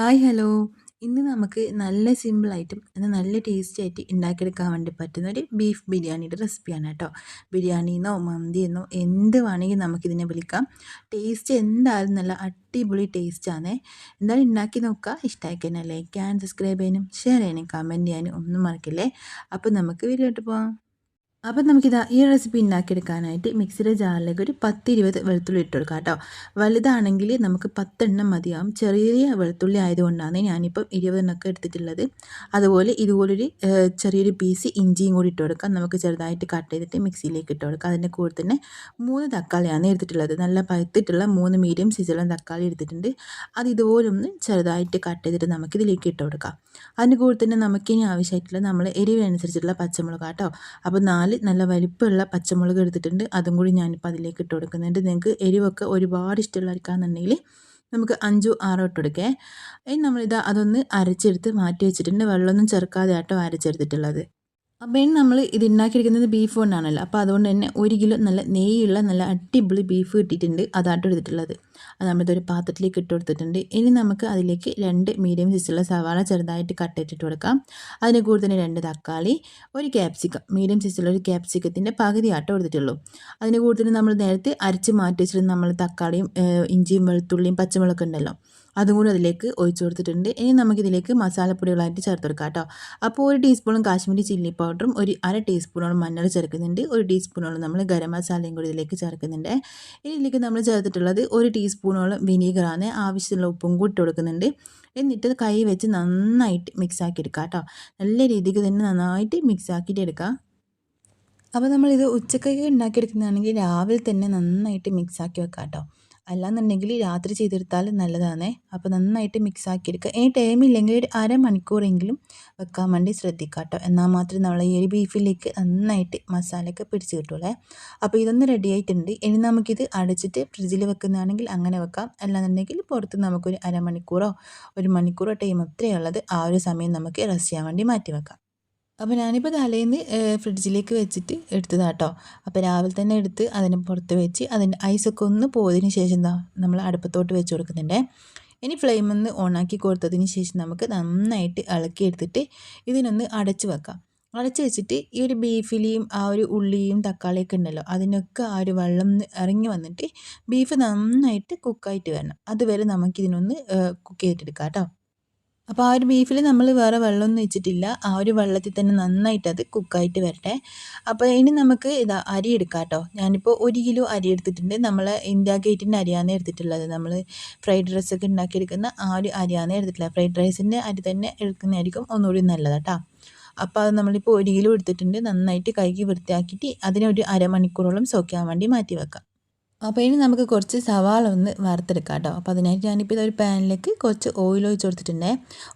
Hi hello. ഇന്ന് നമുക്ക് നല്ല സിമ്പിളായിട്ടും എന്നാൽ നല്ല ടേസ്റ്റി ആയിട്ട് ഉണ്ടാക്കിയെടുക്കാൻ വേണ്ടി പറ്റുന്ന ഒരു ബീഫ് ബിരിയാണിയുടെ റെസിപ്പിയാണ് കേട്ടോ. ബിരിയാണിന്നോ മന്തിയെന്നോ എന്ത് വേണമെങ്കിൽ നമുക്കിതിനെ വിളിക്കാം. ടേസ്റ്റ് എന്തായാലും നല്ല അടിപൊളി ടേസ്റ്റാണ് എന്തായാലും ഉണ്ടാക്കി നോക്കുക ഇഷ്ടമായി തന്നെ ലൈക്ക് ചെയ്യാൻ സബ്സ്ക്രൈബ് ചെയ്യാനും ഷെയർ ചെയ്യാനും കമന്റ് ചെയ്യാനും ഒന്നും മറക്കില്ലേ. അപ്പോൾ നമുക്ക് വീഡിയോ പോകാം അപ്പം നമുക്കിതാ ഈ റെസിപ്പി ഉണ്ടാക്കിയെടുക്കാനായിട്ട് മിക്സിയുടെ ജാറിലേക്ക് ഒരു പത്ത് ഇരുപത് വെളുത്തുള്ളി ഇട്ട് കൊടുക്കാം കേട്ടോ. വലുതാണെങ്കിൽ നമുക്ക് പത്തെണ്ണം മതിയാവും. ചെറിയ വെളുത്തുള്ളി ആയതുകൊണ്ടാണ് ഞാനിപ്പം ഇരുപതെണ്ണമൊക്കെ എടുത്തിട്ടുള്ളത്. അതുപോലെ ഇതുപോലൊരു ചെറിയൊരു പീസ് ഇഞ്ചിയും കൂടി ഇട്ട് കൊടുക്കാം. നമുക്ക് ചെറുതായിട്ട് കട്ട് ചെയ്തിട്ട് മിക്സിയിലേക്ക് ഇട്ട് കൊടുക്കാം. അതിന്റെ കൂടെ തന്നെ മൂന്ന് തക്കാളിയാണ് എടുത്തിട്ടുള്ളത്. നല്ല പഴുത്തിട്ടുള്ള മൂന്ന് മീഡിയം സൈസുള്ള തക്കാളി എടുത്തിട്ടുണ്ട്. അത് ഇതുപോലെ ഒന്ന് ചെറുതായിട്ട് കട്ട് ചെയ്തിട്ട് നമുക്കിതിലേക്ക് ഇട്ട് കൊടുക്കാം. അതിന്റെ കൂടെ തന്നെ നമുക്കിനി ആവശ്യമായിട്ടുള്ള നമ്മൾ എരിവിനനുസരിച്ചിട്ടുള്ള പച്ചമുളക് കേട്ടോ. അപ്പോൾ നാല് നാല് നല്ല വലിപ്പമുള്ള പച്ചമുളക് എടുത്തിട്ടുണ്ട്. അതും കൂടി ഞാനിപ്പോൾ അതിലേക്ക് ഇട്ട് കൊടുക്കുന്നുണ്ട്. നിങ്ങൾക്ക് എരിവൊക്കെ ഒരുപാട് ഇഷ്ടമുള്ളവർക്കാണെന്നുണ്ടെങ്കിൽ നമുക്ക് അഞ്ചോ ആറോ ഇട്ട് കൊടുക്കേ. ഇനി നമ്മളിത് അതൊന്ന് അരച്ചെടുത്ത് മാറ്റി വെച്ചിട്ടുണ്ട്. വെള്ളമൊന്നും ചേർക്കാതെ ആട്ടോ അരച്ചെടുത്തിട്ടുള്ളത്. അപ്പോൾ ഇനി നമ്മൾ ഇത് ഉണ്ടാക്കിയിരിക്കുന്നത് ബീഫ് കൊണ്ടാണല്ലോ. അപ്പോൾ അതുകൊണ്ട് തന്നെ ഒരു കിലോ നല്ല നെയ്യുള്ള നല്ല അടിപൊളി ബീഫ് കിട്ടിയിട്ടുണ്ട്. അതാട്ട് എടുത്തിട്ടുള്ളത്. അത് നമ്മളിതൊരു പാത്രത്തിലേക്ക് ഇട്ട് കൊടുത്തിട്ടുണ്ട്. ഇനി നമുക്ക് അതിലേക്ക് രണ്ട് മീഡിയം സൈസുള്ള സവാള ചെറുതായിട്ട് കട്ട് ഇട്ടിട്ട് കൊടുക്കാം. അതിന് കൂടെ തന്നെ രണ്ട് തക്കാളി ഒരു ക്യാപ്സിക്കം മീഡിയം സൈസുള്ള ഒരു ക്യാപ്സിക്കത്തിന്റെ പകുതി ആട്ടോ എടുത്തിട്ടുള്ളൂ. അതിന് കൂടെ തന്നെ നമ്മൾ നേരത്തെ അരച്ച് മാറ്റി വെച്ചിട്ട് നമ്മൾ തക്കാളിയും ഇഞ്ചിയും വെളുത്തുള്ളിയും പച്ചമുളകൊക്കെ ഉണ്ടല്ലോ. അതും കൂടി അതിലേക്ക് ഒഴിച്ചു കൊടുത്തിട്ടുണ്ട്. ഇനി നമുക്കിതിലേക്ക് മസാലപ്പൊടികളായിട്ട് ചേർത്ത് കൊടുക്കാം കേട്ടോ. അപ്പോൾ ഒരു ടീസ്പൂണും കാശ്മീരി ചില്ലി പൗഡറും ഒരു അര ടീസ്പൂണോളം മഞ്ഞൾ ചേർക്കുന്നുണ്ട്. ഒരു ടീസ്പൂണോളം നമ്മൾ ഗരം മസാലയും കൂടി ഇതിലേക്ക് ചേർക്കുന്നുണ്ട്. ഇനി ഇതിലേക്ക് നമ്മൾ ചേർത്തിട്ടുള്ളത് ഒരു ടീസ്പൂണോളം വിനീഗറാണ് ആവശ്യമുള്ള ഉപ്പും കൂട്ടി കൊടുക്കുന്നുണ്ട്. എന്നിട്ട് കൈ വെച്ച് നന്നായിട്ട് മിക്സ് ആക്കി എടുക്കാം കേട്ടോ. നല്ല രീതിക്ക് തന്നെ നന്നായിട്ട് മിക്സ് ആക്കിയിട്ട് എടുക്കാം. അപ്പോൾ നമ്മളിത് ഉച്ചക്കൊക്കെ ഉണ്ടാക്കിയെടുക്കുന്നതാണെങ്കിൽ രാവിലെ തന്നെ നന്നായിട്ട് മിക്സ് ആക്കി വെക്കാം കേട്ടോ. അല്ലാന്നുണ്ടെങ്കിൽ രാത്രി ചെയ്തെടുത്താൽ നല്ലതാണ്. അപ്പോൾ നന്നായിട്ട് മിക്സ് ആക്കിയെടുക്കുക ഈ ടൈമില്ലെങ്കിൽ ഒരു അരമണിക്കൂറെങ്കിലും വെക്കാൻ വേണ്ടി ശ്രദ്ധിക്കുക കേട്ടോ. എന്നാൽ മാത്രമേ നമ്മൾ ഈ ബീഫിലേക്ക് നന്നായിട്ട് മസാലയൊക്കെ പിടിച്ച് കിട്ടുള്ളേ അപ്പോൾ ഇതൊന്ന് റെഡി ആയിട്ടുണ്ട്. ഇനി നമുക്കിത് അടച്ചിട്ട് ഫ്രിഡ്ജിൽ വെക്കുന്നതാണെങ്കിൽ അങ്ങനെ വെക്കാം. അല്ലാന്നുണ്ടെങ്കിൽ പുറത്ത് നമുക്കൊരു അരമണിക്കൂറോ ഒരു മണിക്കൂറോ ടൈം ഉള്ളത്. ആ ഒരു സമയം നമുക്ക് റെസ്റ്റ് ചെയ്യാൻ വേണ്ടി മാറ്റി വെക്കാം. അപ്പോൾ ഞാനിപ്പോൾ തലേന്ന് ഫ്രിഡ്ജിലേക്ക് വെച്ചിട്ട് എടുത്തതാട്ടോ. അപ്പോൾ രാവിലെ തന്നെ എടുത്ത് അതിന് പുറത്ത് വെച്ച് അതിന്റെ ഐസൊക്കെ ഒന്ന് പോയതിന് ശേഷം എന്താ നമ്മൾ അടുപ്പത്തോട്ട് വെച്ച് കൊടുക്കുന്നുണ്ട്. ഇനി ഫ്ലെയിം ഒന്ന് ഓണാക്കി കൊടുത്തതിന് ശേഷം നമുക്ക് നന്നായിട്ട് ഇളക്കി എടുത്തിട്ട് ഇതിനൊന്ന് അടച്ച് വെക്കാം. അടച്ച് വെച്ചിട്ട് ഈ ഒരു ബീഫിലെയും ആ ഒരു ഉള്ളിയും തക്കാളിയൊക്കെ ഉണ്ടല്ലോ അതിനൊക്കെ ആ ഒരു വെള്ളം ഇറങ്ങി വന്നിട്ട് ബീഫ് നന്നായിട്ട് കുക്കായിട്ട് വരണം. അതുവരെ നമുക്കിതിനൊന്ന് കുക്ക് ചെയ്തിട്ടെടുക്കാം കേട്ടോ. അപ്പോൾ ആ ഒരു ബീഫിൽ നമ്മൾ വേറെ വെള്ളമൊന്നും വെച്ചിട്ടില്ല ആ ഒരു വെള്ളത്തിൽ തന്നെ നന്നായിട്ട് അത് കുക്കായിട്ട് വരട്ടെ. അപ്പോൾ ഇനി നമുക്ക് ഇതാ അരി എടുക്കാം കേട്ടോ. ഞാനിപ്പോൾ ഒരു കിലോ അരി എടുത്തിട്ടുണ്ട്. നമ്മൾ ഇന്ത്യ ഗേറ്റിന്റെ അരിയാണ് എടുത്തിട്ടുള്ളത്. നമ്മൾ ഫ്രൈഡ് റൈസ് റൈസൊക്കെ ഉണ്ടാക്കിയെടുക്കുന്ന ആ ഒരു അരിയാണ് എടുത്തിട്ടുള്ളത്. ഫ്രൈഡ് റൈസിന്റെ അരി തന്നെ എടുക്കുന്നതായിരിക്കും ഒന്നുകൂടി നല്ലത് കേട്ടോ. അപ്പോൾ അത് നമ്മളിപ്പോൾ ഒരു കിലോ എടുത്തിട്ടുണ്ട്. നന്നായിട്ട് കൈകി വൃത്തിയാക്കിയിട്ട് അതിനെ ഒരു അരമണിക്കൂറോളം സോക്കാൻ വേണ്ടി മാറ്റി വെക്കാം. അപ്പോൾ ഇനി നമുക്ക് കുറച്ച് സവാള ഒന്ന് വറുത്തെടുക്കാം കേട്ടോ. അപ്പോൾ അതിനായിട്ട് ഞാനിപ്പോൾ ഇതൊരു പാനിലേക്ക് കുറച്ച് ഓയിൽ ഒഴിച്ച് കൊടുത്തിട്ടുണ്ടേ.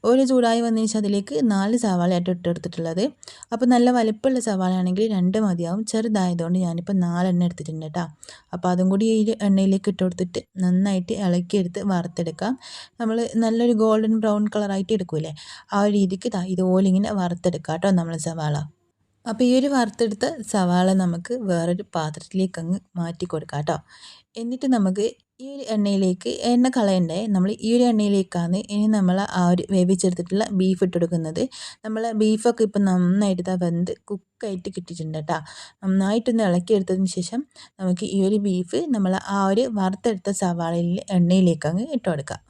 ഓയിൽ ചൂടായി വന്നതിന് ശേഷം അതിലേക്ക് നാല് സവാളയായിട്ട് ഇട്ടെടുത്തിട്ടുള്ളത് അപ്പോൾ നല്ല വലിപ്പമുള്ള സവാളയാണെങ്കിൽ രണ്ട് മതിയാവും. ചെറുതായതുകൊണ്ട് ഞാനിപ്പോൾ നാലെണ്ണ എടുത്തിട്ടുണ്ട് കേട്ടോ. അപ്പോൾ അതും കൂടി ഈ എണ്ണയിലേക്ക് ഇട്ട് കൊടുത്തിട്ട് നന്നായിട്ട് ഇളക്കിയെടുത്ത് വറുത്തെടുക്കാം. നമ്മൾ നല്ലൊരു ഗോൾഡൻ ബ്രൗൺ കളറായിട്ട് എടുക്കൂലേ ആ ഒരു രീതിക്ക് ഇതുപോലെ ഇങ്ങനെ വറുത്തെടുക്കാം കേട്ടോ നമ്മൾ സവാള. അപ്പോൾ ഈ ഒരു വറുത്തെടുത്ത സവാള നമുക്ക് വേറൊരു പാത്രത്തിലേക്ക് അങ്ങ് മാറ്റി കൊടുക്കാം കേട്ടോ. എന്നിട്ട് നമുക്ക് ഈ ഒരു എണ്ണയിലേക്ക് എണ്ണ കളയണ്ടേ? നമ്മൾ ഈ ഒരു എണ്ണയിലേക്കാണ് ഇനി നമ്മൾ ആ ഒരു വേവിച്ചെടുത്തിട്ടുള്ള ബീഫ് ഇട്ട് കൊടുക്കുന്നത്. നമ്മൾ ബീഫൊക്കെ ഇപ്പം നന്നായിട്ട് ഇതാ വെന്ത് കുക്കായിട്ട് കിട്ടിയിട്ടുണ്ട് കേട്ടോ. നന്നായിട്ടൊന്ന് ഇളക്കിയെടുത്തതിന് ശേഷം നമുക്ക് ഈ ഒരു ബീഫ് നമ്മൾ ആ ഒരു വറുത്തെടുത്ത സവാളയിൽ എണ്ണയിലേക്ക് അങ്ങ് ഇട്ട് കൊടുക്കാം.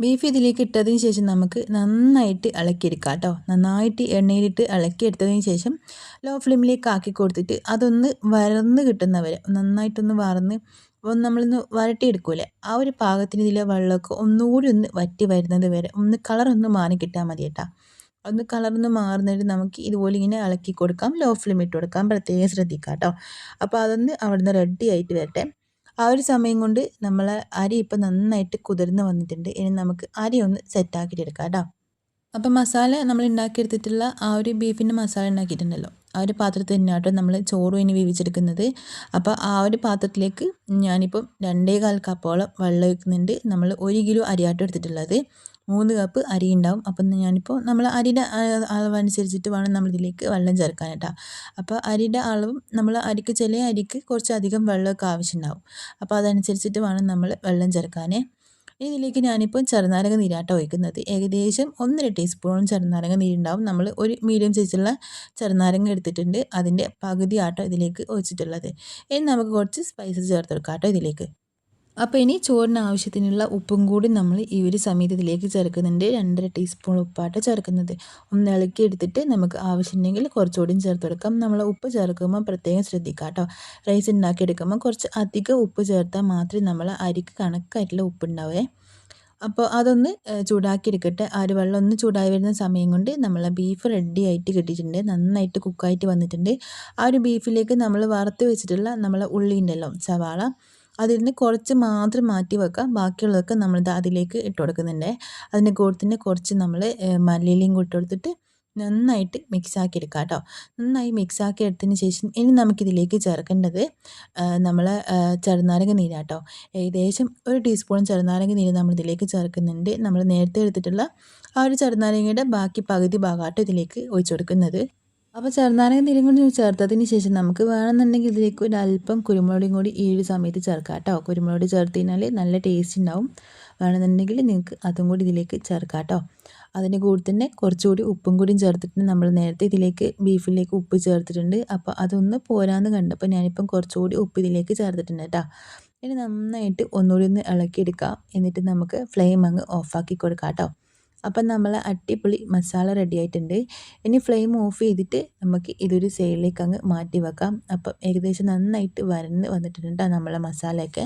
ബീഫ് ഇതിലേക്ക് ഇട്ടതിന് ശേഷം നമുക്ക് നന്നായിട്ട് ഇളക്കിയെടുക്കാം കേട്ടോ നന്നായിട്ട് എണ്ണയിലിട്ട് ഇളക്കിയെടുത്തതിന് ശേഷം ലോ ഫ്ലെയിമിലേക്ക് ആക്കി കൊടുത്തിട്ട് അതൊന്ന് വരന്ന് കിട്ടുന്നവരെ നന്നായിട്ടൊന്ന് വറന്ന് ഒന്ന് നമ്മളൊന്ന് വരട്ടിയെടുക്കൂലേ ആ ഒരു പാകത്തിന് ഇതിലെ വെള്ളമൊക്കെ ഒന്നുകൂടി ഒന്ന് വറ്റി വരുന്നത് വരെ ഒന്ന് കളറൊന്ന് മാറി കിട്ടാൽ മതി കേട്ടോ ഒന്ന് കളർന്ന് മാറുന്നിട്ട് നമുക്ക് ഇതുപോലെ ഇങ്ങനെ ഇളക്കി കൊടുക്കാം. ലോ ഫ്ലെയിം ഇട്ട് കൊടുക്കാം. പ്രത്യേകം ശ്രദ്ധിക്കാം കേട്ടോ അപ്പോൾ അതൊന്ന് അവിടുന്ന് റെഡി ആയിട്ട് വരട്ടെ. ആ ഒരു സമയം കൊണ്ട് നമ്മൾ അരി ഇപ്പം നന്നായിട്ട് കുതിർന്ന് വന്നിട്ടുണ്ട്. ഇനി നമുക്ക് അരി ഒന്ന് സെറ്റാക്കിയിട്ട് എടുക്കാം കേട്ടോ. അപ്പം മസാല നമ്മൾ ഉണ്ടാക്കിയെടുത്തിട്ടുള്ള ആ ഒരു ബീഫിന്റെ മസാല ഉണ്ടാക്കിയിട്ടുണ്ടല്ലോ. ആ ഒരു പാത്രത്തിൽ തന്നെയാട്ടോ നമ്മൾ ചോറ് ഇനി വീവിച്ചെടുക്കുന്നത്. അപ്പോൾ ആ ഒരു പാത്രത്തിലേക്ക് ഞാനിപ്പം രണ്ടേ കാൽ കപ്പോളം വെള്ളം വെക്കുന്നുണ്ട് നമ്മൾ ഒരു കിലോ അരിയാട്ടം എടുത്തിട്ടുള്ളത്. മൂന്ന് കപ്പ് അരി ഉണ്ടാവും അപ്പം ഞാനിപ്പോൾ നമ്മൾ അരിയുടെ അളവനുസരിച്ചിട്ട് വേണം നമ്മളിതിലേക്ക് വെള്ളം ചേർക്കാൻ അപ്പോൾ അരിയുടെ അളവും നമ്മൾ അരിക്ക് ചില അരിക്ക് കുറച്ചധികം വെള്ളമൊക്കെ ആവശ്യമുണ്ടാവും അപ്പോൾ അതനുസരിച്ചിട്ട് വേണം നമ്മൾ വെള്ളം ചേർക്കാൻ ഇനി ഇതിലേക്ക് ഞാനിപ്പോൾ ചെറുനാരങ്ങ നീരാട്ടം ഒഴിക്കുന്നത്. ഏകദേശം ഒന്നര ടീസ്പൂണോളം ചെറുനാരങ്ങ നീരുണ്ടാവും. നമ്മൾ ഒരു മീഡിയം സൈസുള്ള ചെറുനാരങ്ങ എടുത്തിട്ടുണ്ട്. അതിന്റെ പകുതി ആട്ടോ ഇതിലേക്ക് ഒഴിച്ചിട്ടുള്ളത്. ഇനി നമുക്ക് കുറച്ച് സ്പൈസസ് ചേർത്ത് കൊടുക്കാം ഇതിലേക്ക്. അപ്പോൾ ഇനി ചോറിന് ആവശ്യത്തിനുള്ള ഉപ്പും കൂടി നമ്മൾ ഈ ഒരു സമയത്ത് ഇതിലേക്ക് ചേർക്കുന്നുണ്ട്. രണ്ടര ടീസ്പൂൺ ഉപ്പാട്ട് ചേർക്കുന്നത്. ഒന്ന് ഇളക്കി എടുത്തിട്ട് നമുക്ക് ആവശ്യമുണ്ടെങ്കിൽ കുറച്ചുകൂടി ചേർത്ത് കൊടുക്കാം. നമ്മൾ ഉപ്പ് ചേർക്കുമ്പോൾ പ്രത്യേകം ശ്രദ്ധിക്കുക കേട്ടോ റൈസ് ഉണ്ടാക്കിയെടുക്കുമ്പോൾ കുറച്ച് അധികം ഉപ്പ് ചേർത്താൽ മാത്രമേ നമ്മൾ അരിക്ക് കണക്കായിട്ടുള്ള ഉപ്പ് ഉണ്ടാവേ അപ്പോൾ അതൊന്ന് ചൂടാക്കി എടുക്കട്ടെ ആ ഒരു വെള്ളം ഒന്ന് ചൂടായി വരുന്ന സമയം കൊണ്ട് നമ്മൾ ബീഫ് റെഡി ആയിട്ട് കിട്ടിയിട്ടുണ്ട്. നന്നായിട്ട് കുക്കായിട്ട് വന്നിട്ടുണ്ട്. ആ ഒരു ബീഫിലേക്ക് നമ്മൾ വറുത്ത് വെച്ചിട്ടുള്ള നമ്മളെ ഉള്ളി ഉണ്ടല്ലോ സവാള. അതിൽ നിന്ന് കുറച്ച് മാത്രം മാറ്റി വെക്കുക. ബാക്കിയുള്ളതൊക്കെ നമ്മൾ അതിലേക്ക് ഇട്ട് കൊടുക്കുന്നുണ്ട്. അതിന്റെ കൂടെ കുറച്ച് നമ്മൾ മല്ലിയിലയും കൂട്ടി കൊടുത്തിട്ട് നന്നായിട്ട് മിക്സ് ആക്കി എടുക്കുക കേട്ടോ നന്നായി മിക്സ് ആക്കി എടുത്തതിന് ശേഷം ഇനി നമുക്കിതിലേക്ക് ചേർക്കേണ്ടത് നമ്മൾ ചെറുനാരങ്ങ നീരാട്ടോ ഏകദേശം ഒരു ടീസ്പൂൺ ചെറുനാരങ്ങ നീര് നമ്മൾ ഇതിലേക്ക് ചേർക്കുന്നുണ്ട്. നമ്മൾ നേരത്തെ എടുത്തിട്ടുള്ള ആ ഒരു ചെറുനാരങ്ങയുടെ ബാക്കി പകുതി ഭാഗമായിട്ട് ഇതിലേക്ക് ഒഴിച്ചു കൊടുക്കുന്നത്. അപ്പോൾ ചെറുനാരങ്ങ നീരും കൂടി ചേർത്തതിന് ശേഷം നമുക്ക് വേണമെന്നുണ്ടെങ്കിൽ ഇതിലേക്ക് ഒരു അല്പം കുരുമുളകും കൂടി ഈ ഒരു സമയത്ത് ചേർക്കാം കേട്ടോ. കുരുമുളക് ചേർത്ത് കഴിഞ്ഞാൽ നല്ല ടേസ്റ്റ് ഉണ്ടാവും. വേണമെന്നുണ്ടെങ്കിൽ നിങ്ങൾക്ക് അതും കൂടി ഇതിലേക്ക് ചേർക്കാം കേട്ടോ. അതിന്റെ കൂടെ തന്നെ കുറച്ചുകൂടി ഉപ്പും കൂടിയും ചേർത്തിട്ട് നമ്മൾ നേരത്തെ ഇതിലേക്ക് ബീഫിലേക്ക് ഉപ്പ് ചേർത്തിട്ടുണ്ട്. അപ്പോൾ അതൊന്ന് പോരാന്ന് കണ്ടപ്പോൾ ഞാനിപ്പം കുറച്ചുകൂടി ഉപ്പ് ഇതിലേക്ക് ചേർത്തിട്ടുണ്ട് കേട്ടോ. ഇനി നന്നായിട്ട് ഒന്നുകൂടി ഒന്ന് ഇളക്കിയെടുക്കാം. എന്നിട്ട് നമുക്ക് ഫ്ലെയിം അങ്ങ് ഓഫാക്കി കൊടുക്കാം കേട്ടോ. അപ്പം നമ്മൾ അടിപൊളി മസാല റെഡി ആയിട്ടുണ്ട്. ഇനി ഫ്ലെയിം ഓഫ് ചെയ്തിട്ട് നമുക്ക് ഇതൊരു സൈഡിലേക്ക് അങ്ങ് മാറ്റി വെക്കാം. അപ്പം ഏകദേശം നന്നായിട്ട് വരന്ന് വന്നിട്ടുണ്ട് നമ്മളെ മസാലയൊക്കെ.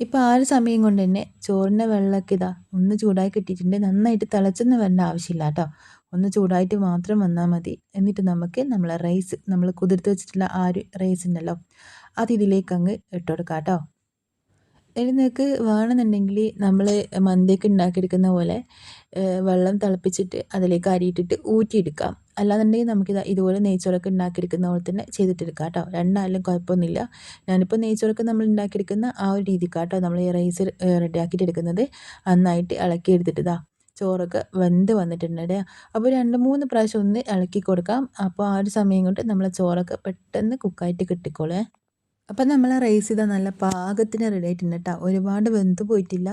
ഇപ്പോൾ ആ ഒരു സമയം കൊണ്ട് തന്നെ ചോറിന്റെ വെള്ളമൊക്കെ ഇതാ ഒന്ന് ചൂടായി കിട്ടിയിട്ടുണ്ട്. നന്നായിട്ട് തിളച്ചൊന്നും വരേണ്ട ആവശ്യമില്ല കേട്ടോ. ഒന്ന് ചൂടായിട്ട് മാത്രം വന്നാൽ മതി. എന്നിട്ട് നമുക്ക് നമ്മളെ റൈസ് നമ്മൾ കുതിർത്ത് വെച്ചിട്ടുള്ള ആ ഒരു റൈസ് ഉണ്ടല്ലോ അത് ഇതിലേക്ക് അങ്ങ് ഇട്ട് കൊടുക്കാം കേട്ടോ. ഇനി നിങ്ങൾക്ക് വേണമെന്നുണ്ടെങ്കിൽ നമ്മൾ മന്തിയൊക്കെ ഉണ്ടാക്കിയെടുക്കുന്ന പോലെ വെള്ളം തിളപ്പിച്ചിട്ട് അതിലേക്ക് അരിയിട്ടിട്ട് ഊറ്റിയെടുക്കാം. അല്ലാന്നുണ്ടെങ്കിൽ നമുക്കിത് ഇതുപോലെ നെയ്ച്ചോറൊക്കെ ഉണ്ടാക്കിയെടുക്കുന്ന പോലെ തന്നെ ചെയ്തിട്ടെടുക്കാം കേട്ടോ. രണ്ടായാലും കുഴപ്പമൊന്നുമില്ല. ഞാനിപ്പോൾ നെയ്ച്ചോറൊക്കെ നമ്മൾ ഉണ്ടാക്കിയെടുക്കുന്ന ആ ഒരു രീതിക്കാട്ടോ നമ്മൾ ഈ റൈസ് റെഡിയാക്കിയിട്ട് എടുക്കുന്നത് നന്നായിട്ട് ഇളക്കി എടുത്തിട്ട് ഇതാ ചോറൊക്കെ വെന്ത് വന്നിട്ടുണ്ട് അപ്പോൾ രണ്ട് മൂന്ന് പ്രാവശ്യം ഒന്ന് ഇളക്കി കൊടുക്കാം. അപ്പോൾ ആ ഒരു സമയം കൊണ്ട് നമ്മളെ ചോറൊക്കെ പെട്ടെന്ന് കുക്കായിട്ട് കിട്ടിക്കോളേ. അപ്പം നമ്മൾ റൈസ് ചെയ്താൽ നല്ല പാകത്തിന് റെഡി ആയിട്ടുണ്ട് കേട്ടോ ഒരുപാട് വെന്ത് പോയിട്ടില്ല.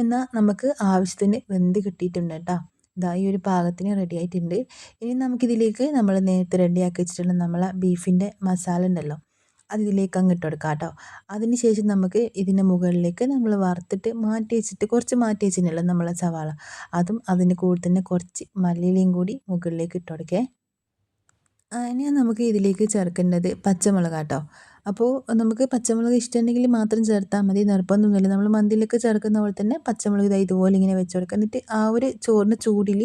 എന്നാൽ നമുക്ക് ആവശ്യത്തിന് വെന്ത് കിട്ടിയിട്ടുണ്ട് കേട്ടോ ഇതാ ഈ ഒരു പാകത്തിന് റെഡി ആയിട്ടുണ്ട്. ഇനി നമുക്കിതിലേക്ക് നമ്മൾ നേരത്തെ റെഡിയാക്കി വെച്ചിട്ടുള്ള നമ്മളെ ബീഫിന്റെ മസാല ഉണ്ടല്ലോ അതിലേക്ക് ഇതിലേക്ക് അങ്ങ് ഇട്ട് കൊടുക്കാം കേട്ടോ അതിന് ശേഷം നമുക്ക് ഇതിന്റെ മുകളിലേക്ക് നമ്മൾ വറുത്തിട്ട് മാറ്റി വെച്ചിട്ട് കുറച്ച് മാറ്റി വെച്ചിട്ടുണ്ടല്ലോ നമ്മളെ സവാള. അതും അതിന്റെ കൂടെ തന്നെ കുറച്ച് മല്ലിയിലയും കൂടി മുകളിലേക്ക് ഇട്ട് കൊടുക്കേ. ഇനി നമുക്ക് ഇതിലേക്ക് ചേർക്കേണ്ടത് പച്ചമുളക് കേട്ടോ അപ്പോൾ നമുക്ക് പച്ചമുളക് ഇഷ്ടമുണ്ടെങ്കിൽ മാത്രം ചേർത്താൽ മതി. നിർബന്ധമൊന്നുമില്ല. നമ്മൾ മന്തിയിലൊക്കെ ചേർക്കുന്ന പോലെ തന്നെ പച്ചമുളക് ഇതായി ഇതുപോലെ ഇങ്ങനെ വെച്ച് കൊടുക്കുക. എന്നിട്ട് ആ ഒരു ചോറിന്റെ ചൂടിൽ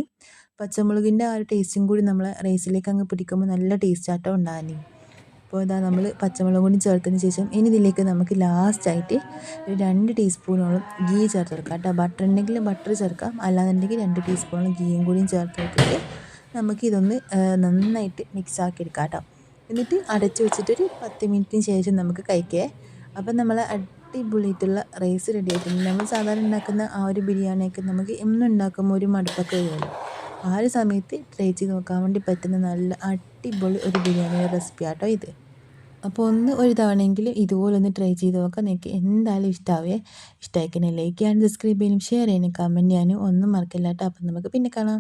പച്ചമുളകിന്റെ ആ ഒരു ടേസ്റ്റും കൂടി നമ്മൾ റൈസിലേക്ക് അങ്ങ് പിടിക്കുമ്പോൾ നല്ല ടേസ്റ്റ് ആട്ടോ ഉണ്ടാകാനേ അപ്പോൾ ഇതാ നമ്മൾ പച്ചമുളക് കൂടി ചേർത്തതിന് ശേഷം ഇനി ഇതിലേക്ക് നമുക്ക് ലാസ്റ്റായിട്ട് ഒരു രണ്ട് ടീസ്പൂണോളം ഗീ ചേർത്ത് കൊടുക്കാം കേട്ടോ. ബട്ടർ ഉണ്ടെങ്കിൽ ബട്ടർ ചേർക്കാം. അല്ലാന്നുണ്ടെങ്കിൽ രണ്ട് ടീസ്പൂണോളം ഗീയും കൂടിയും ചേർത്ത് കൊടുത്തിട്ട് നമുക്കിതൊന്ന് നന്നായിട്ട് മിക്സ് ആക്കി എടുക്കാം കേട്ടോ. എന്നിട്ട് അടച്ച് വെച്ചിട്ടൊരു പത്ത് മിനിറ്റിന് ശേഷം നമുക്ക് കഴിക്കേ. അപ്പം നമ്മൾ അടിപൊളിയായിട്ടുള്ള റൈസ് റെഡി ആയിട്ടുണ്ട്. നമ്മൾ സാധാരണ ഉണ്ടാക്കുന്ന ആ ഒരു ബിരിയാണിയൊക്കെ നമുക്ക് എന്നും ഉണ്ടാക്കുമ്പോൾ ഒരു മടുപ്പൊക്കെ വരുമല്ലോ. ആ ഒരു സമയത്ത് ട്രൈ ചെയ്ത് നോക്കാൻ വേണ്ടി പറ്റുന്ന നല്ല അടിപൊളി ഒരു ബിരിയാണിയുടെ റെസിപ്പി ആട്ടോ ഇത്. അപ്പോൾ ഒന്ന് ഒരു തവണയെങ്കിലും ഇതുപോലെ ഒന്ന് ട്രൈ ചെയ്ത് നോക്കാം നിങ്ങൾക്ക് എന്തായാലും ഇഷ്ടമാവേ ഇഷ്ടമായിക്കണേ ലൈക്ക് ചെയ്യാനും സബ്സ്ക്രൈബ് ചെയ്യാനും ഷെയർ ചെയ്യാനും കമന്റ് ചെയ്യാനും ഒന്നും മറക്കില്ല കേട്ടോ അപ്പം നമുക്ക് പിന്നെ കാണാം.